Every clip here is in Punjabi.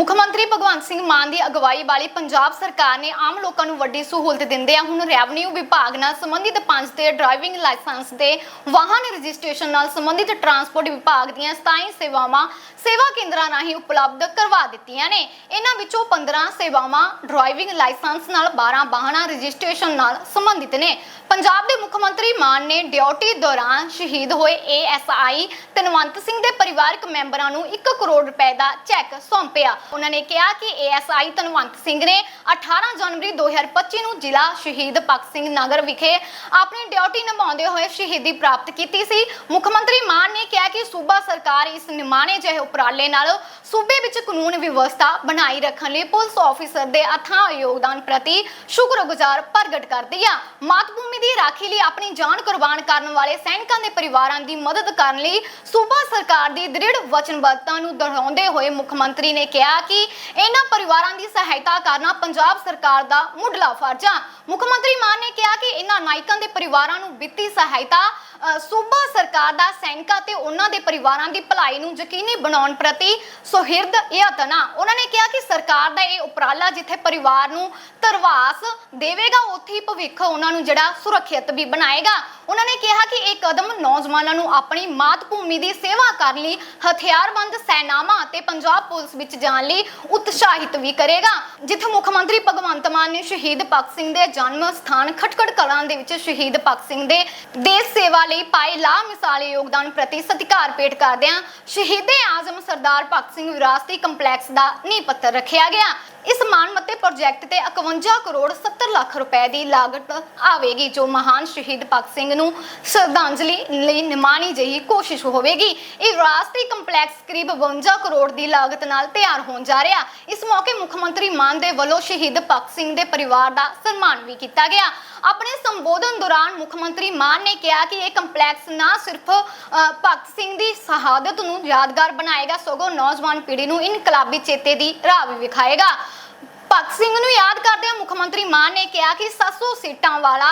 ਮੁੱਖ ਮੰਤਰੀ ਭਗਵੰਤ ਸਿੰਘ ਮਾਨ ਦੀ ਅਗਵਾਈ ਵਾਲੀ ਪੰਜਾਬ ਸਰਕਾਰ ਨੇ ਆਮ ਲੋਕਾਂ ਨੂੰ ਵੱਡੀ ਸਹੂਲਤ ਦਿੰਦਿਆਂ ਹੁਣ ਰੈਵਨਿਊ ਵਿਭਾਗ ਨਾਲ ਸੰਬੰਧਿਤ ਪੰਜ ਤੇ ਡਰਾਈਵਿੰਗ ਲਾਇਸੈਂਸ ਦੇ ਵਾਹਨ ਰਜਿਸਟ੍ਰੇਸ਼ਨ ਨਾਲ ਸੰਬੰਧਿਤ ਟਰਾਂਸਪੋਰਟ ਵਿਭਾਗ ਦੀਆਂ 27 ਸੇਵਾਵਾਂ ਸੇਵਾ ਕੇਂਦਰਾਂ ਰਾਹੀਂ ਉਪਲਬਧ ਕਰਵਾ ਦਿੱਤੀਆਂ ਨੇ। ਇਹਨਾਂ ਵਿੱਚੋਂ 15 ਸੇਵਾਵਾਂ ਡਰਾਈਵਿੰਗ ਲਾਇਸੈਂਸ ਨਾਲ 12 ਵਾਹਨਾਂ ਰਜਿਸਟ੍ਰੇਸ਼ਨ ਨਾਲ ਸੰਬੰਧਿਤ ਨੇ। ਪੰਜਾਬ ਦੇ ਮੁੱਖ ਮੰਤਰੀ ਮਾਨ ਨੇ ਡਿਊਟੀ ਦੌਰਾਨ ਸ਼ਹੀਦ ਹੋਏ ਏਐਸਆਈ ਤਨਵੰਤ ਸਿੰਘ ਦੇ ਪਰਿਵਾਰਕ ਮੈਂਬਰਾਂ ਨੂੰ 1 ਕਰੋੜ ਰੁਪਏ ਦਾ ਚੈੱਕ ਸੌਂਪਿਆ। ਉਹਨਾਂ ਨੇ ਕਿਹਾ ਕਿ ਏਐਸਆਈ ਤਨਵੰਤ ਸਿੰਘ ਨੇ 18 ਜਨਵਰੀ 2025 ਨੂੰ ਜ਼ਿਲ੍ਹਾ ਸ਼ਹੀਦ ਭਗਤ ਸਿੰਘ ਨਗਰ ਵਿਖੇ ਆਪਣੀ ਡਿਊਟੀ ਨਿਭਾਉਂਦੇ ਹੋਏ ਸ਼ਹੀਦੀ ਪ੍ਰਾਪਤ ਕੀਤੀ ਸੀ। ਮੁੱਖ ਮੰਤਰੀ ਮਾਨ ਨੇ ਕਿਹਾ ਕਿ ਸੂਬਾ ਸਰਕਾਰ ਇਸ ਨਿਮਾਣੇ ਜਿਹੇ ਉਪਰਾਲੇ ਨਾਲ ਸੂਬੇ ਵਿੱਚ ਕਾਨੂੰਨ ਵਿਵਸਥਾ ਬਣਾਈ ਰੱਖਣ ਲਈ ਪੁਲਿਸ ਆਫੀਸਰ ਦੇ ਅਥਾਹ ਯੋਗਦਾਨ ਪ੍ਰਤੀ ਸ਼ੁਕਰਗੁਜ਼ਾਰ ਪ੍ਰਗਟ ਕਰਦੀ ਆ। ਮਾਤ ਭੂਮੀ ਦੀ ਰਾਖੀ ਲਈ ਆਪਣੀ ਜਾਨ ਕੁਰਬਾਨ ਕਰਨ ਵਾਲੇ ਸੈਨਿਕਾਂ ਦੇ ਪਰਿਵਾਰਾਂ ਦੀ ਮਦਦ ਕਰਨ ਲਈ ਸੂਬਾ ਸਰਕਾਰ ਦੀ ਦ੍ਰਿੜ ਵਚਨਬੱਧਤਾ ਨੂੰ ਦੁਹਰਾਉਂਦੇ ਹੋਏ ਮੁੱਖ ਮੰਤਰੀ ਨੇ ਕਿਹਾ ਕਿ ਇਹਨਾਂ ਪਰਿਵਾਰਾਂ ਦੀ ਸਹਾਇਤਾ ਕਰਨਾ ਪੰਜਾਬ ਸਰਕਾਰ ਦਾ ਮੁੱਢਲਾ ਫਰਜ਼ ਆ। ਮੁੱਖ ਮੰਤਰੀ ਮਾਨ ਨੇ ਕਿਹਾ ਕਿ ਇਹਨਾਂ ਨਾਇਕਾਂ ਦੇ ਪਰਿਵਾਰਾਂ ਨੂੰ ਵਿੱਤੀ ਸਹਾਇਤਾ ਸੂਬਾ ਸਰਕਾਰ ਦਾ ਸੈਨਿਕਾਂ ਤੇ ਉਹਨਾਂ ਦੇ ਪਰਿਵਾਰਾਂ ਦੀ ਭਲਾਈ ਨੂੰ ਯਕੀਨੀ ਬਣਾਉਣ ਪ੍ਰਤੀ ਸੁਹਿਰਦ ਯਤਨ ਉਹਨਾਂ ਨੇ ਕਿਹਾ ਕਿ ਸਰਕਾਰ ਦਾ ਇਹ ਉਪਰਾਲਾ ਜਿੱਥੇ ਪਰਿਵਾਰ ਨੂੰ ਤਰਵਾਸ ਦੇਵੇਗਾ, ਉੱਥੇ ਹੀ ਭਵਿੱਖ ਉਹਨਾਂ ਨੂੰ ਜਿਹੜਾ ਸੁਰੱਖਿਅਤ ਵੀ ਬਣਾਏਗਾ। ਉਹਨਾਂ ਨੇ ਕਿਹਾ ਕਿ ਇਹ ਕਦਮ ਨੌਜਵਾਨਾਂ ਨੂੰ ਆਪਣੀ ਮਾਤ ਭੂਮੀ ਦੀ ਸੇਵਾ ਕਰਨ ਲਈ, ਹਥਿਆਰਬੰਦ ਸੈਨਾਵਾਂ ਅਤੇ ਪੰਜਾਬ ਪੁਲਿਸ ਵਿੱਚ ਜਾਣ ਲਈ ਉਤਸ਼ਾਹਿਤ ਵੀ ਕਰੇਗਾ। ਜਿੱਥੇ ਮੁੱਖ ਮੰਤਰੀ ਭਗਵੰਤ ਮਾਨ ਨੇ ਸ਼ਹੀਦ ਭਗਤ ਸਿੰਘ ਦੇ ਜਨਮ ਸਥਾਨ ਖਟਕੜ ਕਲਾਂ ਦੇ ਵਿੱਚ ਸ਼ਹੀਦ ਭਗਤ ਸਿੰਘ ਦੇ ਦੇਸ਼ ਸੇਵਾ ਲਈ ਪਾਏ ਲਾ ਮਿਸਾਲੀ ਯੋਗਦਾਨ ਪ੍ਰਤੀ ਸਤਿਕਾਰ ਭੇਟ ਕਰਦਿਆਂ ਸ਼ਹੀਦੇ ਆਜ਼ਮ ਸਰਦਾਰ ਭਗਤ ਸਿੰਘ ਵਿਰਾਸਤੀ ਕੰਪਲੈਕਸ ਦਾ ਨੀਂਹ ਪੱਥਰ ਰੱਖਿਆ ਗਿਆ। ਇਸ ਮਾਨਮੱਤੇ ਪ੍ਰੋਜੈਕਟ ਤੇ 51 ਕਰੋੜ 70 ਲੱਖ ਰੁਪਏ ਦੀ ਲਾਗਤ ਆਵੇਗੀ, ਜੋ ਮਹਾਨ ਸ਼ਹੀਦ ਭਗਤ ਸਿੰਘ ਨੂੰ ਸ਼ਰਧਾਂਜਲੀ ਲਈ ਨਿਮਾਣੀ ਜਿਹੀ ਕੋਸ਼ਿਸ਼ ਹੋਵੇਗੀ। ਇਹ ਵਿਰਾਸਤੀ ਕੰਪਲੈਕਸ ਕਰੀਬ 52 ਕਰੋੜ ਦੀ ਲਾਗਤ ਨਾਲ ਤਿਆਰ ਹੋਣ ਜਾ ਰਿਹਾ। ਇਸ ਮੌਕੇ ਮੁੱਖ ਮੰਤਰੀ ਮਾਨ ਦੇ ਵੱਲੋਂ ਸ਼ਹੀਦ ਭਗਤ ਸਿੰਘ ਦੇ ਪਰਿਵਾਰ ਦਾ ਸਨਮਾਨ ਵੀ ਕੀਤਾ ਗਿਆ। ਆਪਣੇ ਸੰਬੋਧਨ ਦੌਰਾਨ ਮੁੱਖ ਮੰਤਰੀ ਮਾਨ ਨੇ ਕਿਹਾ ਕਿ ਇਹ ਕੰਪਲੈਕਸ ਨਾ ਸਿਰਫ ਭਗਤ ਸਿੰਘ ਦੀ ਸ਼ਹਾਦਤ ਨੂੰ ਯਾਦਗਾਰ ਬਣਾਏਗਾ, ਸਗੋਂ ਨੌਜਵਾਨ ਪੀੜ੍ਹੀ ਨੂੰ ਇਨਕਲਾਬੀ ਚੇਤੇ ਦੀ ਰਾਹ ਵੀ ਵਿਖਾਏਗਾ। ਭਗਤ ਸਿੰਘ ਨੂੰ ਯਾਦ ਕਰਦਿਆਂ ਮੁੱਖ ਮੰਤਰੀ ਮਾਨ ਨੇ ਕਿਹਾ ਕਿ 700 ਸੀਟਾਂ ਵਾਲਾ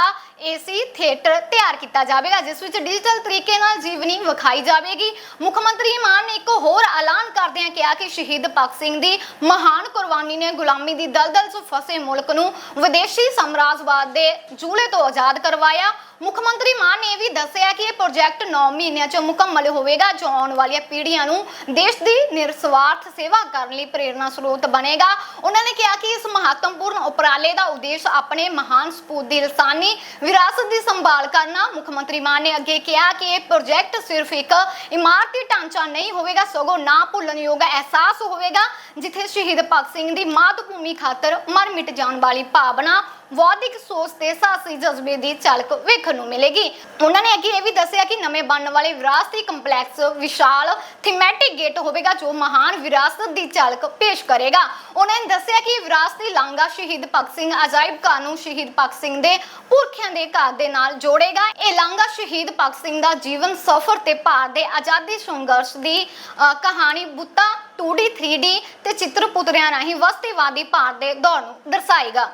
ਏਸੀ ਥੀਏਟਰ ਤਿਆਰ ਕੀਤਾ ਜਾਵੇਗਾ, ਜਿਸ ਵਿੱਚ ਡਿਜੀਟਲ ਤਰੀਕੇ ਨਾਲ ਜੀਵਨੀ ਵਿਖਾਈ ਜਾਵੇਗੀ। ਮੁੱਖ ਮੰਤਰੀ ਮਾਨ ਨੇ ਇੱਕ ਹੋਰ ਐਲਾਨ ਕਰਦਿਆਂ ਕਿਹਾ ਕਿ ਸ਼ਹੀਦ ਭਗਤ ਸਿੰਘ ਦੀ ਮਹਾਨ ਕੁਰਬਾਨੀ ਨੇ ਗੁਲਾਮੀ ਦੀ ਦਲਦਲ 'ਚ ਫਸੇ ਮੁਲਕ ਨੂੰ ਵਿਦੇਸ਼ੀ ਸਾਮਰਾਜਵਾਦ ਦੇ ਜੂਲੇ ਤੋਂ ਆਜ਼ਾਦ ਕਰਵਾਇਆ। ਮੁੱਖ ਮੰਤਰੀ ਮਾਨ ਨੇ ਇਹ ਵੀ ਦੱਸਿਆ ਕਿ ਇਹ ਪ੍ਰੋਜੈਕਟ 9 ਮਹੀਨਿਆਂ 'ਚ ਮੁਕੰਮਲ ਹੋਵੇਗਾ, ਜੋ ਆਉਣ ਵਾਲੀਆਂ ਪੀੜ੍ਹੀਆਂ ਨੂੰ ਦੇਸ਼ ਦੀ ਨਿਰਸਵਾਰਥ ਸੇਵਾ ਕਰਨ ਲਈ ਪ੍ਰੇਰਣਾ ਸਰੋਤ ਬਣੇਗਾ। ਉਹਨਾਂ ਨੇ ਕਿਹਾ ਕਿ ਇਸ ਮਹੱਤਵਪੂਰਨ ਉਪਰਾਲੇ ਦਾ ਉਦੇਸ਼ ਆਪਣੇ ਮਹਾਨ ਸਪੂਤ ਦੀ ਲਸਾਨੀ ਵਿਰਾਸਤ ਦੀ ਸੰਭਾਲ ਕਰਨਾ, ਮੁੱਖ ਮੰਤਰੀ ਮਾਨ ਨੇ ਅੱਗੇ ਕਿਹਾ ਕਿ ਇਹ ਪ੍ਰੋਜੈਕਟ ਸਿਰਫ ਇੱਕ ਇਮਾਰਤੀ ਢਾਂਚਾ ਨਹੀਂ ਹੋਵੇਗਾ, ਸਗੋਂ ਨਾ ਭੁੱਲਣਯੋਗ ਅਹਿਸਾਸ ਹੋਵੇਗਾ, ਜਿੱਥੇ ਸ਼ਹੀਦ ਭਗਤ ਸਿੰਘ ਦੀ ਮਾਤ ਭੂਮੀ ਖਾਤਰ ਮਰ ਮਿਟ ਜਾਣ ਵਾਲੀ ਭਾਵਨਾ ਬੌਧਿਕ ਸੋਚ ਤੇ ਸਾਹਸੀ ਜਜ਼ਬੇ ਦੀ ਝਲਕ ਵੇਖਣ ਨੂੰ ਮਿਲੇਗੀ। ਉਹਨਾਂ ਨੇ ਅੱਗੇ ਇਹ ਵੀ ਦੱਸਿਆ ਕਿ ਨਵੇਂ ਬਣਨ ਵਾਲੇ ਵਿਰਾਸਤੀ ਕੰਪਲੈਕਸ ਵਿਸ਼ਾਲ ਥੀਮੈਟਿਕ ਗੇਟ ਹੋਵੇਗਾ ਜੋ ਮਹਾਨ ਵਿਰਾਸਤ ਦੀ ਝਲਕ ਪੇਸ਼ ਕਰੇਗਾ। ਉਹਨਾਂ ਨੇ ਦੱਸਿਆ ਕਿ ਵਿਰਾਸਤੀ ਲਾਂਗਾ ਸ਼ਹੀਦ ਭਗਤ ਸਿੰਘ ਅਜਾਇਬ ਘਰ ਨੂੰ ਸ਼ਹੀਦ ਭਗਤ ਸਿੰਘ ਦੇ ਪੁਰਖਿਆਂ ਦੇ ਘਰ ਦੇ ਨਾਲ ਜੋੜੇਗਾ। ਇਹ ਲਾਂਗਾ ਸ਼ਹੀਦ ਭਗਤ ਸਿੰਘ ਦਾ ਜੀਵਨ ਸਫ਼ਰ ਤੇ ਭਾਰਤ ਦੇ ਆਜ਼ਾਦੀ ਸੰਘਰਸ਼ ਦੀ ਅ, ਕਹਾਣੀ ਬੁੱਤਾ 2D 3D ਤੇ ਚਿੱਤਰ ਪੁਤਰਿਆਂ ਰਾਹੀਂ ਵਸਤੀਵਾਦੀ ਭਾਰਤ ਦੇ ਦੌਰ ਨੂੰ ਦਰਸਾਏਗਾ।